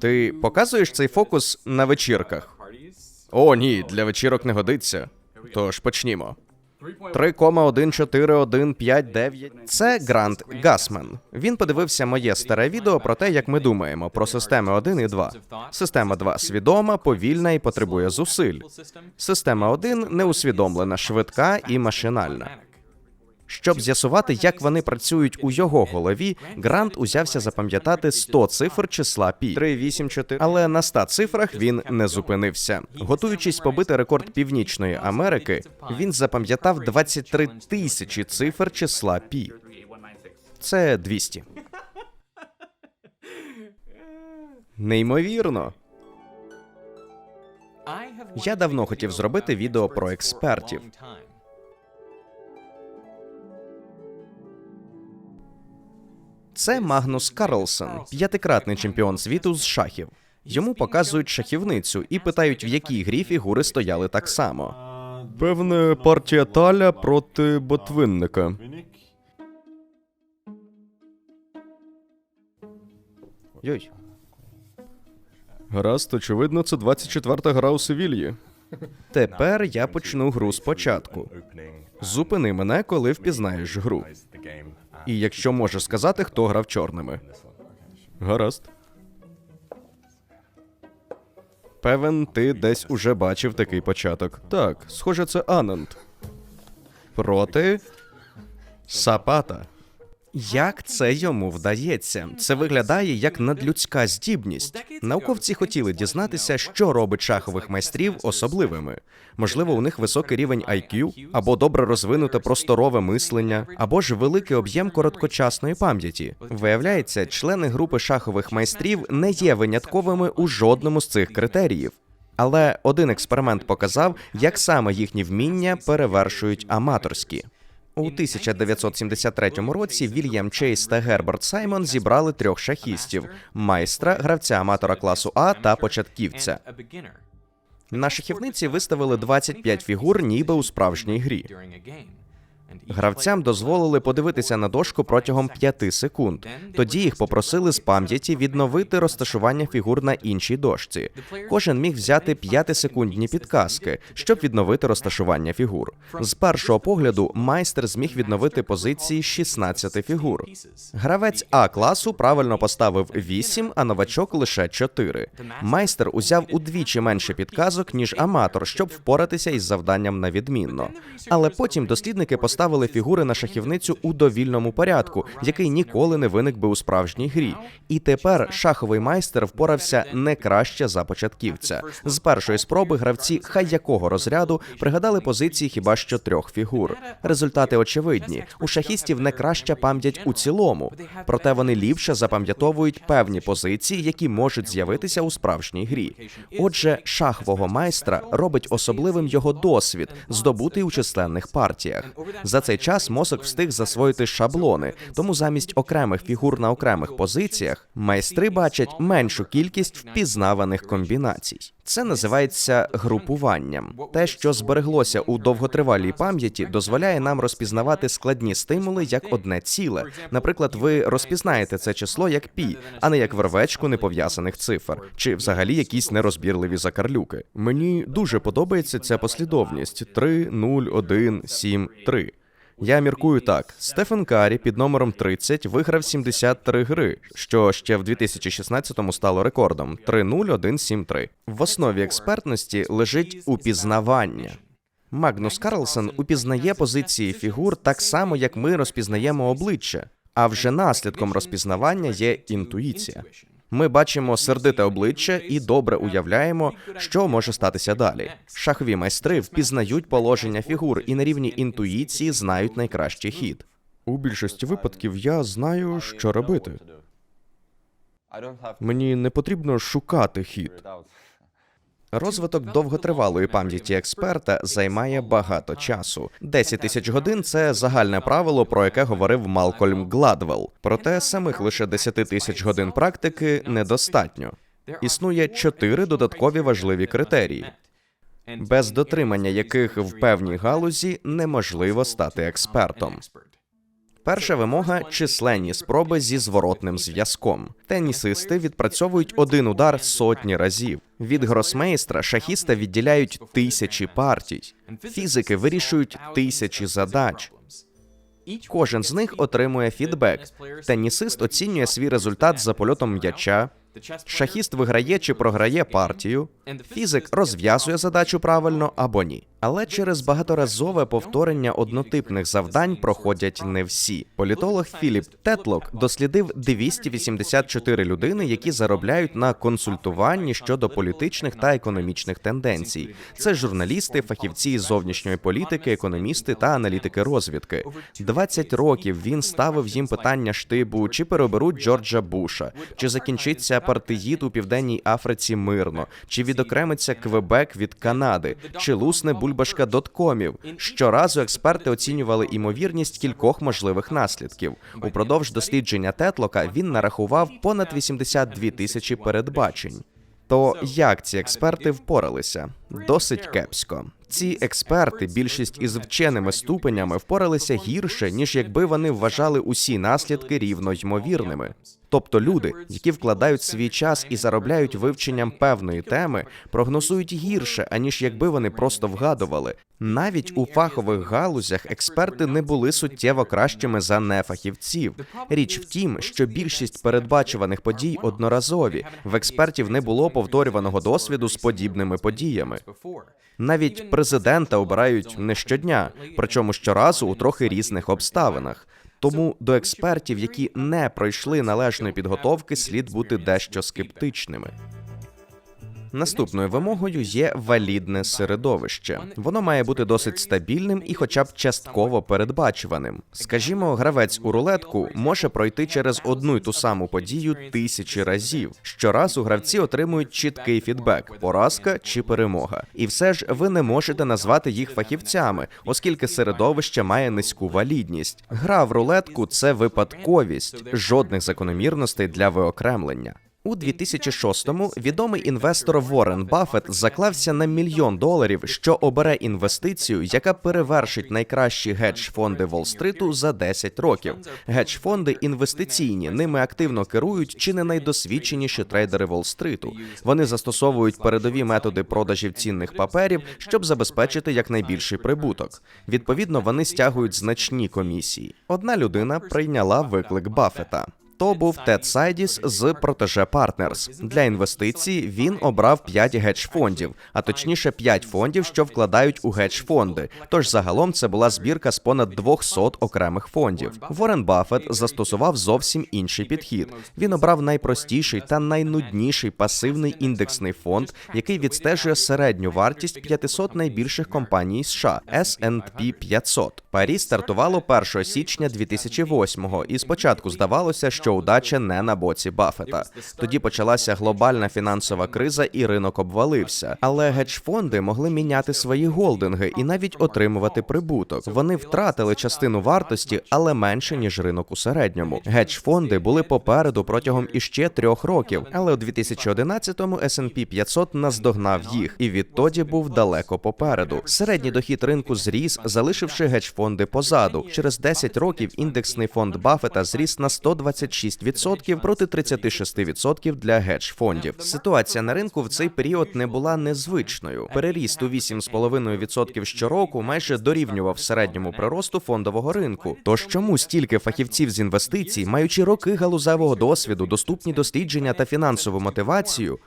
Ти показуєш цей фокус на вечірках? О, ні, для вечірок не годиться. Тож почнімо. 3,14159. Це Грант Гасмен. Він подивився моє старе відео про те, як ми думаємо про системи 1 і 2. Система 2 свідома, повільна і потребує зусиль. Система 1 неусвідомлена, швидка і машинальна. Щоб з'ясувати, як вони працюють у його голові, Грант узявся запам'ятати 100 цифр числа пі 3, 8, 4. Але на 100 цифрах він не зупинився. Готуючись побити рекорд Північної Америки, він запам'ятав 23 тисячі цифр числа пі. Це 200. Неймовірно. Я давно хотів зробити відео про експертів. Це Магнус Карлсон, п'ятикратний чемпіон світу з шахів. Йому показують шахівницю і питають, в якій грі фігури стояли так само. Певне, партія таля проти ботвинника. Йой. Гаразд, очевидно, це 24-та гра у Севільї. Тепер я почну гру спочатку. Зупини мене, коли впізнаєш гру. І якщо можеш сказати, хто грав чорними. Гаразд. Певен, ти десь уже бачив такий початок. Так, схоже, це Анант. Проти Сапата. Як це йому вдається? Це виглядає як надлюдська здібність. Науковці хотіли дізнатися, що робить шахових майстрів особливими. Можливо, у них високий рівень IQ, або добре розвинуте просторове мислення, або ж великий об'єм короткочасної пам'яті. Виявляється, члени групи шахових майстрів не є винятковими у жодному з цих критеріїв. Але один експеримент показав, як саме їхні вміння перевершують аматорські. У 1973 році Вільям Чейз та Герберт Саймон зібрали трьох шахістів: майстра, гравця аматора класу А та початківця. На шахівниці виставили 25 фігур, ніби у справжній грі. Гравцям дозволили подивитися на дошку протягом 5 секунд. Тоді їх попросили з пам'яті відновити розташування фігур на іншій дошці. Кожен міг взяти 5-секундні підказки, щоб відновити розташування фігур. З першого погляду майстер зміг відновити позиції 16 фігур. Гравець А класу правильно поставив 8, а новачок лише 4. Майстер узяв удвічі менше підказок, ніж аматор, щоб впоратися із завданням на відмінно. Але потім дослідники поставили фігури на шахівницю у довільному порядку, який ніколи не виник би у справжній грі. І тепер шаховий майстер впорався не краще за початківця. З першої спроби гравці хай якого розряду пригадали позиції хіба що трьох фігур. Результати очевидні. У шахістів не краща пам'ять у цілому, проте вони ліпше запам'ятовують певні позиції, які можуть з'явитися у справжній грі. Отже, шахового майстра робить особливим його досвід, здобутий у численних партіях. За цей час мозок встиг засвоїти шаблони, тому замість окремих фігур на окремих позиціях майстри бачать меншу кількість впізнаваних комбінацій. Це називається групуванням. Те, що збереглося у довготривалій пам'яті, дозволяє нам розпізнавати складні стимули як одне ціле. Наприклад, ви розпізнаєте це число як пі, а не як вервечку непов'язаних цифр, чи взагалі якісь нерозбірливі закарлюки. Мені дуже подобається ця послідовність: 3, 0, 1, 7, 3. Я міркую так: Стефен Карі під номером 30 виграв 73 гри, що ще в 2016-му стало рекордом 3-0-1-7-3. В основі експертності лежить упізнавання. Магнус Карлсон упізнає позиції фігур так само, як ми розпізнаємо обличчя. А вже наслідком розпізнавання є інтуїція. Ми бачимо сердите обличчя і добре уявляємо, що може статися далі. Шахові майстри впізнають положення фігур і на рівні інтуїції знають найкращий хід. У більшості випадків я знаю, що робити. Мені не потрібно шукати хід. Розвиток довготривалої пам'яті експерта займає багато часу. 10 тисяч годин це загальне правило, про яке говорив Малкольм Гладвелл. Проте самих лише 10 тисяч годин практики недостатньо. Існує чотири додаткові важливі критерії, без дотримання яких в певній галузі неможливо стати експертом. Перша вимога численні спроби зі зворотним зв'язком. Тенісисти відпрацьовують один удар сотні разів. Від гросмейстра шахіста відділяють тисячі партій. Фізики вирішують тисячі задач. Кожен з них отримує фідбек. Тенісист оцінює свій результат за польотом м'яча. Шахіст виграє чи програє партію. Фізик розв'язує задачу правильно або ні. Але через багаторазове повторення однотипних завдань проходять не всі. Політолог Філіп Тетлок дослідив 284 людини, які заробляють на консультуванні щодо політичних та економічних тенденцій. Це журналісти, фахівці зовнішньої політики, економісти та аналітики розвідки. 20 років він ставив їм питання штибу, чи переоберуть Джорджа Буша, чи закінчиться апартеїд у південній Африці мирно, чи відокремиться Квебек від Канади, чи лусне бульбашка доткомів. Щоразу експерти оцінювали імовірність кількох можливих наслідків. Упродовж дослідження Тетлока він нарахував понад 82 тисячі передбачень. То як ці експерти впоралися? Досить кепсько. Ці експерти, більшість із вченими ступенями, впоралися гірше, ніж якби вони вважали усі наслідки рівно ймовірними. Тобто люди, які вкладають свій час і заробляють вивченням певної теми, прогнозують гірше, аніж якби вони просто вгадували. Навіть у фахових галузях експерти не були суттєво кращими за нефахівців. Річ в тім, що більшість передбачуваних подій одноразові. В експертів не було повторюваного досвіду з подібними подіями. Навіть президента обирають не щодня, причому щоразу у трохи різних обставинах. Тому до експертів, які не пройшли належної підготовки, слід бути дещо скептичними. Наступною вимогою є валідне середовище. Воно має бути досить стабільним і, хоча б частково передбачуваним. Скажімо, гравець у рулетку може пройти через одну й ту саму подію тисячі разів. Щоразу гравці отримують чіткий фідбек: поразка чи перемога. І все ж ви не можете назвати їх фахівцями, оскільки середовище має низьку валідність. Гра в рулетку це випадковість, жодних закономірностей для виокремлення. У 2006-му відомий інвестор Ворен Баффет заклався на мільйон доларів, що обере інвестицію, яка перевершить найкращі гедж-фонди Волл-стриту за 10 років. Гедж-фонди інвестиційні, ними активно керують чи не найдосвідченіші трейдери Волл-стриту. Вони застосовують передові методи продажів цінних паперів, щоб забезпечити якнайбільший прибуток. Відповідно, вони стягують значні комісії. Одна людина прийняла виклик Баффета. То був Тед Сайдіс з Protege Partners. Для інвестицій він обрав 5 гедж-фондів, а точніше 5 фондів, що вкладають у гедж-фонди. Тож загалом це була збірка з понад 200 окремих фондів. Ворен Баффет застосував зовсім інший підхід. Він обрав найпростіший та найнудніший пасивний індексний фонд, який відстежує середню вартість 500 найбільших компаній США S&P 500. Парі стартувало 1 січня 2008-го, і спочатку здавалося, що удача не на боці Баффета. Тоді почалася глобальна фінансова криза, і ринок обвалився. Але гедж-фонди могли міняти свої голдинги і навіть отримувати прибуток. Вони втратили частину вартості, але менше ніж ринок у середньому. Гедж-фонди були попереду протягом іще трьох років, але у 2011-му S&P 500 наздогнав їх, і відтоді був далеко попереду. Середній дохід ринку зріс, залишивши гедж-фонди позаду. Через 10 років індексний фонд Баффета зріс на 126% проти 36% для гедж-фондів. Ситуація на ринку в цей період не була незвичною. Переріст у 8,5% щороку майже дорівнював середньому приросту фондового ринку. Тож чому стільки фахівців з інвестицій, маючи роки галузевого досвіду, доступні дослідження та фінансову мотивацію,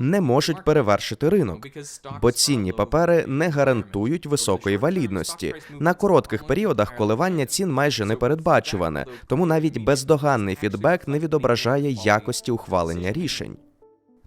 не можуть перевершити ринок, бо цінні папери не гарантують високої валідності. На коротких періодах коливання цін майже не передбачуване, тому навіть бездоганний фідбек не відображає якості ухвалення рішень.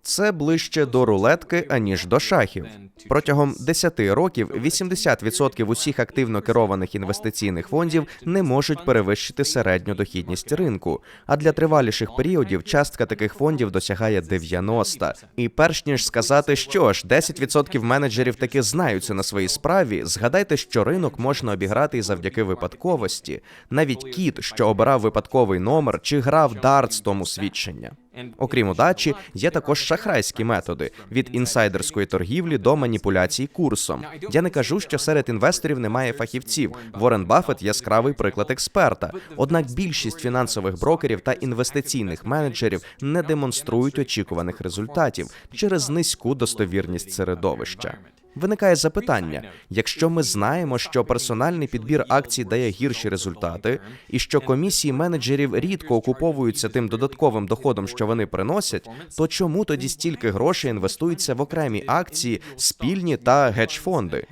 Це ближче до рулетки, аніж до шахів. Протягом 10 років 80% усіх активно керованих інвестиційних фондів не можуть перевищити середню дохідність ринку. А для триваліших періодів частка таких фондів досягає 90. І перш ніж сказати, що ж 10% менеджерів таки знаються на своїй справі, згадайте, що ринок можна обіграти і завдяки випадковості. Навіть кіт, що обирав випадковий номер, чи грав дартс тому свідчення. Окрім удачі, є також шахрайські методи від інсайдерської торгівлі до маніпуляцій курсом. Я не кажу, що серед інвесторів немає фахівців. Ворен Баффет – яскравий приклад експерта. Однак більшість фінансових брокерів та інвестиційних менеджерів не демонструють очікуваних результатів через низьку достовірність середовища. Виникає запитання: якщо ми знаємо, що персональний підбір акцій дає гірші результати, і що комісії менеджерів рідко окуповуються тим додатковим доходом, що вони приносять, то чому тоді стільки грошей інвестується в окремі акції, спільні та гедж-фонди?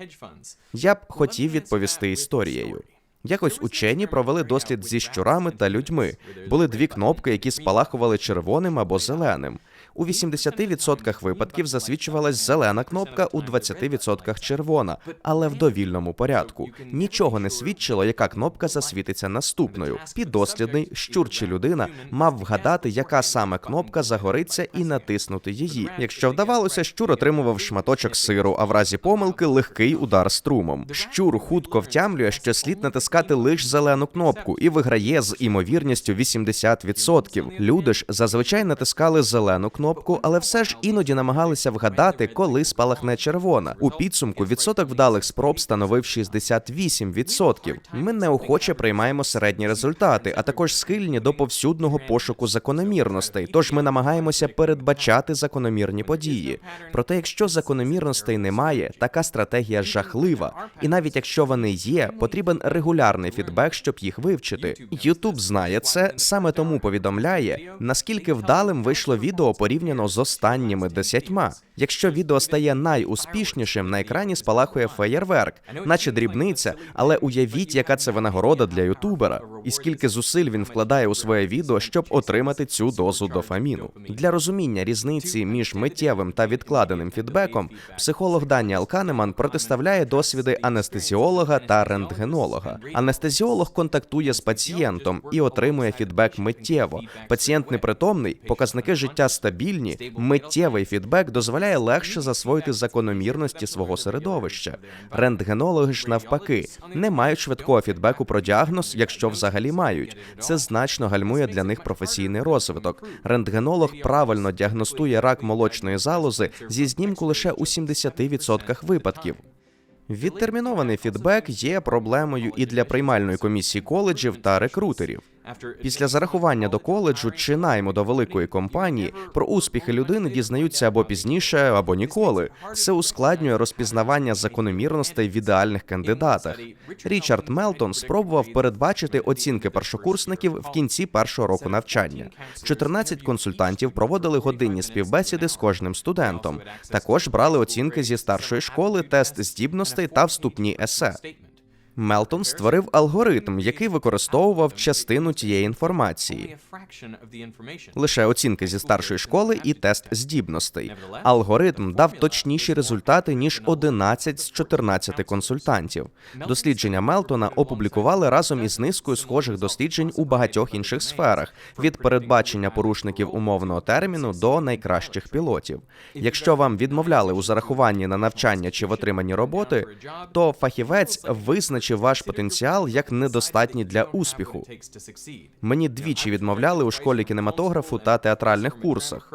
Я б хотів відповісти історією. Якось учені провели дослід зі щурами та людьми. Були дві кнопки, які спалахували червоним або зеленим. У 80% випадків засвічувалась зелена кнопка, у 20% червона, але в довільному порядку. Нічого не свідчило, яка кнопка засвітиться наступною. Піддослідний щур чи людина мав вгадати, яка саме кнопка загориться, і натиснути її. Якщо вдавалося, щур отримував шматочок сиру, а в разі помилки легкий удар струмом. Щур хутко втямлює, що слід натискати лише зелену кнопку і виграє з імовірністю 80%. Люди ж зазвичай натискали зелену кнопку, але все ж іноді намагалися вгадати, коли спалахне червона. У підсумку відсоток вдалих спроб становив 68%. Ми неохоче приймаємо середні результати, а також схильні до повсюдного пошуку закономірностей. Тож ми намагаємося передбачати закономірні події. Проте, якщо закономірностей немає, така стратегія жахлива. І навіть якщо вони є, потрібен регулярний фідбек, щоб їх вивчити. Ютуб знає це, саме тому повідомляє, наскільки вдалим вийшло відео порівняно з останніми десятьма. Якщо відео стає найуспішнішим, на екрані спалахує феєрверк, наче дрібниця, але уявіть, яка це винагорода для ютубера, і скільки зусиль він вкладає у своє відео, щоб отримати цю дозу дофаміну. Для розуміння різниці між миттєвим та відкладеним фідбеком, психолог Даніел Канеман протиставляє досвіди анестезіолога та рентгенолога. Анестезіолог контактує з пацієнтом і отримує фідбек миттєво. Пацієнт непритомний, показники життя стабільні. Миттєвий фідбек дозволяє легше засвоїти закономірності свого середовища. Рентгенологи ж навпаки не мають швидкого фідбеку про діагноз, якщо взагалі мають. Це значно гальмує для них професійний розвиток. Рентгенолог правильно діагностує рак молочної залози зі знімку лише у 70% випадків. Відтермінований фідбек є проблемою і для приймальної комісії коледжів та рекрутерів. Після зарахування до коледжу чи найму до великої компанії про успіхи людини дізнаються або пізніше, або ніколи. Це ускладнює розпізнавання закономірностей в ідеальних кандидатах. Річард Мелтон спробував передбачити оцінки першокурсників в кінці першого року навчання. 14 консультантів проводили годинні співбесіди з кожним студентом. Також брали оцінки зі старшої школи, тест здібностей та вступні есе. Мелтон створив алгоритм, який використовував частину тієї інформації. Лише оцінки зі старшої школи і тест здібностей. Алгоритм дав точніші результати ніж 11 з 14 консультантів. Дослідження Мелтона опублікували разом із низкою схожих досліджень у багатьох інших сферах від передбачення порушників умовного терміну до найкращих пілотів. Якщо вам відмовляли у зарахуванні на навчання чи в отриманні роботи, то фахівець визначив ваш потенціал як недостатній для успіху. Мені двічі відмовляли у школі кінематографу та театральних курсах.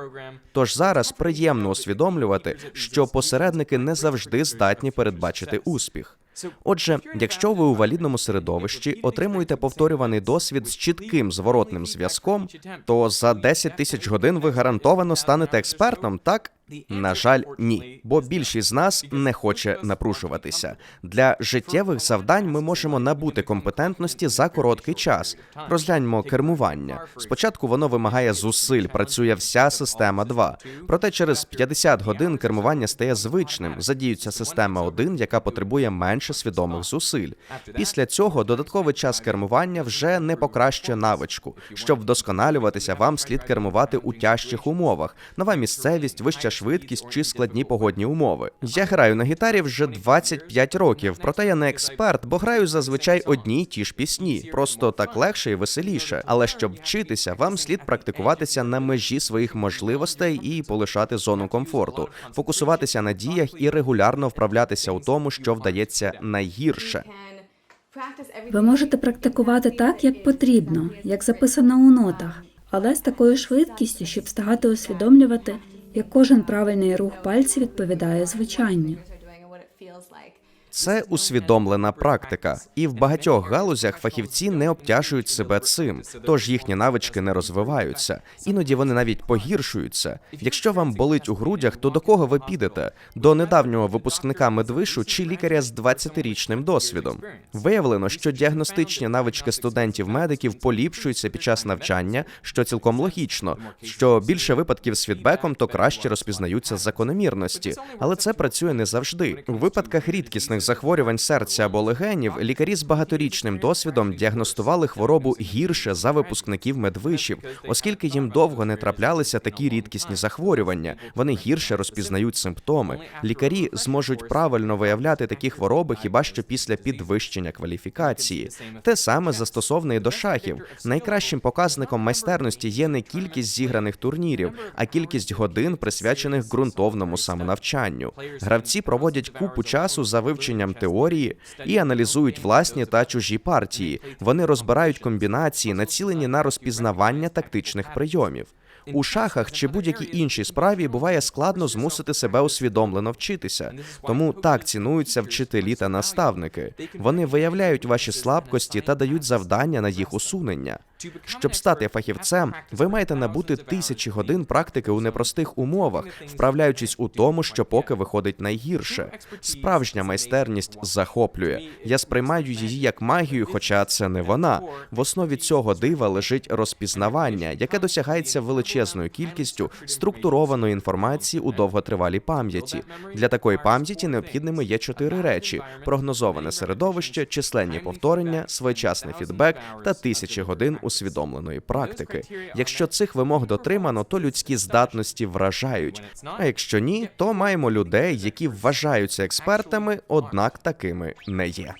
Тож зараз приємно усвідомлювати, що посередники не завжди здатні передбачити успіх. Отже, якщо ви у валідному середовищі отримуєте повторюваний досвід з чітким зворотним зв'язком, то за 10 тисяч годин ви гарантовано станете експертом, так? На жаль, ні, бо більшість з нас не хоче напружуватися. Для життєвих завдань ми можемо набути компетентності за короткий час. Розгляньмо кермування. Спочатку воно вимагає зусиль, працює вся система 2. Проте через 50 годин кермування стає звичним. Задіюється система 1, яка потребує менше свідомих зусиль. Після цього додатковий час кермування вже не покращує навичку. Щоб вдосконалюватися, вам слід кермувати у тяжчих умовах. Нова місцевість, вища швидкість чи складні погодні умови. Я граю на гітарі вже 25 років, проте я не експерт, бо граю зазвичай одні й ті ж пісні. Просто так легше і веселіше. Але щоб вчитися, вам слід практикуватися на межі своїх можливостей і полишати зону комфорту, фокусуватися на діях і регулярно вправлятися у тому, що вдається найгірше. Ви можете практикувати так, як потрібно, як записано у нотах. але з такою швидкістю, щоб встигати усвідомлювати, як кожен правильний рух пальців відповідає звучанню. Це усвідомлена практика, і в багатьох галузях фахівці не обтяжують себе цим, тож їхні навички не розвиваються. Іноді вони навіть погіршуються. Якщо вам болить у грудях, то до кого ви підете? До недавнього випускника медвишу чи лікаря з 20-річним досвідом? Виявлено, що діагностичні навички студентів-медиків поліпшуються під час навчання, що цілком логічно. Що більше випадків з фідбеком, то краще розпізнаються закономірності, але це працює не завжди. У випадках рідкісних захворювань серця або легенів лікарі з багаторічним досвідом діагностували хворобу гірше за випускників медвишів, оскільки їм довго не траплялися такі рідкісні захворювання. Вони гірше розпізнають симптоми. Лікарі зможуть правильно виявляти такі хвороби хіба що після підвищення кваліфікації. Те саме застосоване і до шахів. Найкращим показником майстерності є не кількість зіграних турнірів, а кількість годин, присвячених ґрунтовному самонавчанню. Гравці проводять купу часу за вивченням теорії і аналізують власні та чужі партії. Вони розбирають комбінації, націлені на розпізнавання тактичних прийомів. У шахах чи будь-якій іншій справі буває складно змусити себе усвідомлено вчитися. Тому так цінуються вчителі та наставники. Вони виявляють ваші слабкості та дають завдання на їх усунення. Щоб стати фахівцем, ви маєте набути тисячі годин практики у непростих умовах, вправляючись у тому, що поки виходить найгірше. Справжня майстерність захоплює. Я сприймаю її як магію, хоча це не вона. В основі цього дива лежить розпізнавання, яке досягається величезною кількістю структурованої інформації у довготривалій пам'яті. Для такої пам'яті необхідними є чотири речі: прогнозоване середовище, численні повторення, своєчасний фідбек та тисячі годин усвідомленої практики. Якщо цих вимог дотримано, то людські здатності вражають. А якщо ні, то маємо людей, які вважаються експертами, однак такими не є.